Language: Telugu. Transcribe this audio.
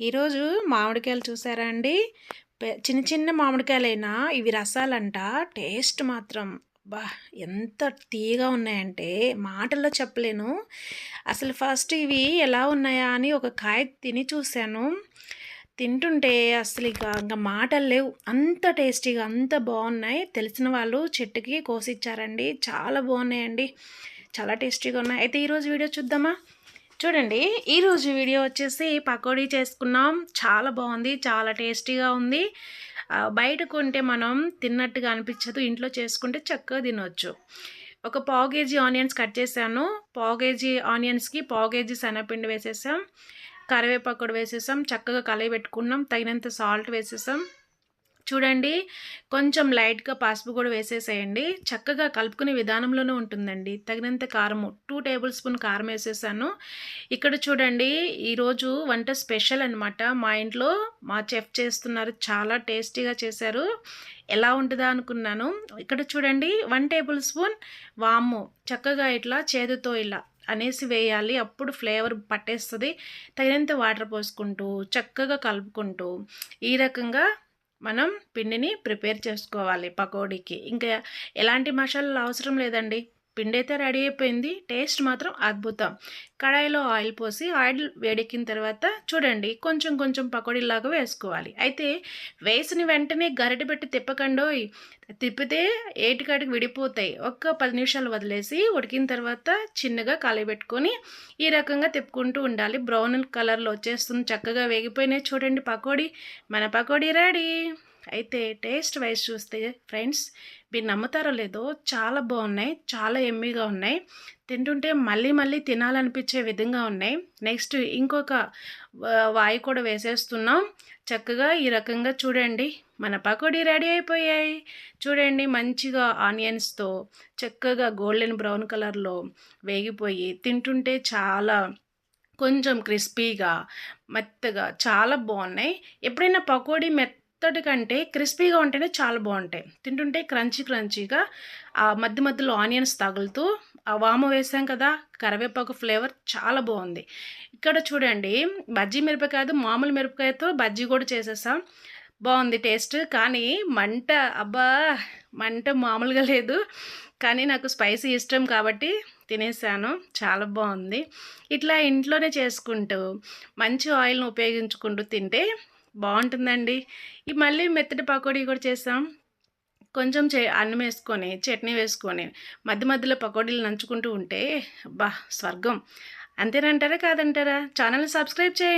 ఈరోజు మామిడికాయలు చూసారా అండి? చిన్న చిన్న మామిడికాయలైనా ఇవి రసాలంట టేస్ట్ మాత్రం బా ఎంత తీగా ఉన్నాయంటే మాటల్లో చెప్పలేను. అసలు ఫస్ట్ ఇవి ఎలా ఉన్నాయా అని ఒక కాయ తిని చూశాను. తింటుంటే అసలు ఇక ఇంకా మాటలు లేవు. అంత టేస్టీగా అంత బాగున్నాయి. తెలిసిన వాళ్ళు చెట్టుకి కోసిచ్చారండి చాలా బాగున్నాయండి. చాలా టేస్టీగా ఉన్నాయి. అయితే ఈరోజు వీడియో చూద్దామా? చూడండి ఈరోజు వీడియో వచ్చేసి పకోడీ చేసుకున్నాం. చాలా బాగుంది చాలా టేస్టీగా ఉంది. బయట కొంటే మనం తిన్నట్టుగా అనిపించదు ఇంట్లో చేసుకుంటే చక్కగా తినవచ్చు ఒక పావు కేజీ ఆనియన్స్ కట్ చేశాను. పావు కేజీ ఆనియన్స్కి పావు కేజీ శనగపిండి వేసేసాం. కరివేపాకు వేసేసాం. చక్కగా కలయి పెట్టుకున్నాం. తగినంత సాల్ట్ వేసేసాం. చూడండి కొంచెం లైట్గా పసుపు కూడా వేసేసేయండి. చక్కగా కలుపుకునే విధానంలోనే ఉంటుందండి. తగినంత కారము టూ టేబుల్ స్పూన్ కారం వేసేసాను. ఇక్కడ చూడండి ఈరోజు వంట స్పెషల్ అనమాట మా ఇంట్లో మా చెఫ్ చేస్తున్నారు చాలా టేస్టీగా చేశారు. ఎలా ఉంటుందా అనుకున్నాను. ఇక్కడ చూడండి వన్ టేబుల్ స్పూన్ వాము చక్కగా ఇట్లా చేదుతో ఇలా అనేసి వేయాలి. అప్పుడు ఫ్లేవర్ పట్టేస్తుంది. తగినంత వాటర్ పోసుకుంటూ చక్కగా కలుపుకుంటూ ఈ రకంగా మనం పిండిని ప్రిపేర్ చేసుకోవాలి పకోడీకి. ఇంకా ఎలాంటి మసాలాలు అవసరం లేదండి. పిండి అయితే రెడీ అయిపోయింది. టేస్ట్ మాత్రం అద్భుతం. కడాయిలో ఆయిల్ పోసి ఆయిల్ వేడెక్కిన తర్వాత చూడండి కొంచెం కొంచెం పకోడీలాగా వేసుకోవాలి. అయితే వేసిన వెంటనే గరిటె పెట్టి తిప్పకండోయ్. తిప్పితే ఏటికాటికి విడిపోతాయి. ఒక్క పది నిమిషాలు వదిలేసి ఉడికిన తర్వాత చిన్నగా పెట్టుకొని ఈ రకంగా తిప్పుకుంటూ ఉండాలి. బ్రౌన్ కలర్లో వచ్చేస్తుంది. చక్కగా వేగిపోయినాయి చూడండి పకోడీ. మన పకోడీ రెడీ. అయితే టేస్ట్ వైజ్ చూస్తే ఫ్రెండ్స్ మీరు నమ్ముతారో లేదో చాలా బాగున్నాయి చాలా ఎమ్మీగా ఉన్నాయి. తింటుంటే మళ్ళీ మళ్ళీ తినాలనిపించే విధంగా ఉన్నాయి. నెక్స్ట్ ఇంకొక వాయి కూడా వేసేస్తున్నాం. చక్కగా ఈ రకంగా చూడండి. మన పకోడీ రెడీ అయిపోయాయి. చూడండి మంచిగా ఆనియన్స్తో చక్కగా గోల్డెన్ బ్రౌన్ కలర్లో వేగిపోయి తింటుంటే చాలా కొంచెం క్రిస్పీగా మెత్తగా చాలా బాగున్నాయి. ఎప్పుడైనా పకోడీ మెత్త మెత్తటి కంటే క్రిస్పీగా ఉంటేనే చాలా బాగుంటాయి. తింటుంటే క్రంచీ క్రంచీగా ఆ మధ్య మధ్యలో ఆనియన్స్ తగులుతూ ఆ వాము వేసాం కదా కరివేపాకు ఫ్లేవర్ చాలా బాగుంది. ఇక్కడ చూడండి బజ్జీ మిరపకాయతో మామూలు మిరపకాయతో బజ్జీ కూడా చేసేసాం. బాగుంది టేస్ట్ కానీ మంట అబ్బా మంట మామూలుగా లేదు. కానీ నాకు స్పైసీ ఇష్టం కాబట్టి తినేసాను చాలా బాగుంది. ఇట్లా ఇంట్లోనే చేసుకుంటూ మంచి ఆయిల్ని ఉపయోగించుకుంటూ తింటే బాగుంటుందండి. ఈ మళ్ళీ మెత్తటి పకోడీ కూడా చేస్తాం. కొంచెం చే అన్నం వేసుకొని చట్నీ వేసుకొని మధ్య మధ్యలో పకోడీలు నంచుకుంటూ ఉంటే బా స్వర్గం. అంతేనంటారా కాదంటారా? ఛానల్ సబ్స్క్రైబ్ చేయండి.